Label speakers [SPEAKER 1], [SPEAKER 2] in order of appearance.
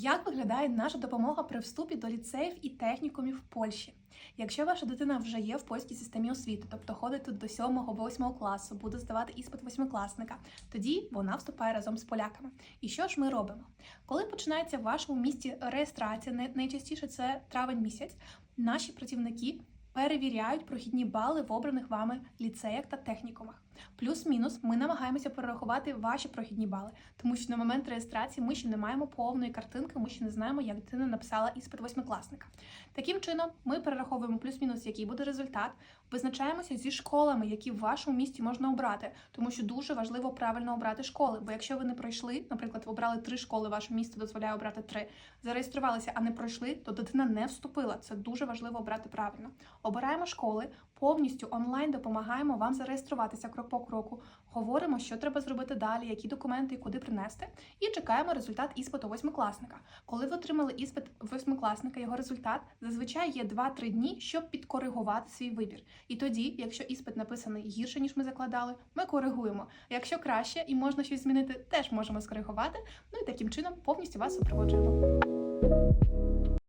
[SPEAKER 1] Як виглядає наша допомога при вступі до ліцеїв і технікумів в Польщі? Якщо ваша дитина вже є в польській системі освіти, тобто ходить тут до 7-8 класу, буде здавати іспит восьмикласника, тоді вона вступає разом з поляками. І що ж ми робимо? Коли починається в вашому місті реєстрація, най- найчастіше це травень місяць, наші працівники перевіряють прохідні бали в обраних вами ліцеях та технікумах. Плюс-мінус, ми намагаємося перерахувати ваші прохідні бали, тому що на момент реєстрації ми ще не маємо повної картинки, ми ще не знаємо, як дитина написала іспит восьмикласника. Таким чином, ми перераховуємо плюс-мінус, який буде результат, визначаємося зі школами, які в вашому місті можна обрати, тому що дуже важливо правильно обрати школи. Бо якщо ви не пройшли, наприклад, ви обрали три школи, ваше місто дозволяє обрати три, зареєструвалися, а не пройшли, то дитина не вступила. Це дуже важливо обрати правильно. Обираємо школи, повністю онлайн допомагаємо вам зареєструватися крок по кроку. Говоримо, що треба зробити далі, які документи і куди принести, і чекаємо результат іспиту восьмикласника. Коли ви отримали іспит восьмикласника, його результат зазвичай є 2-3 дні, щоб підкоригувати свій вибір. І тоді, якщо іспит написаний гірше ніж ми закладали, ми коригуємо. Якщо краще і можна щось змінити, теж можемо скоригувати. Ну і таким чином повністю вас супроводжуємо.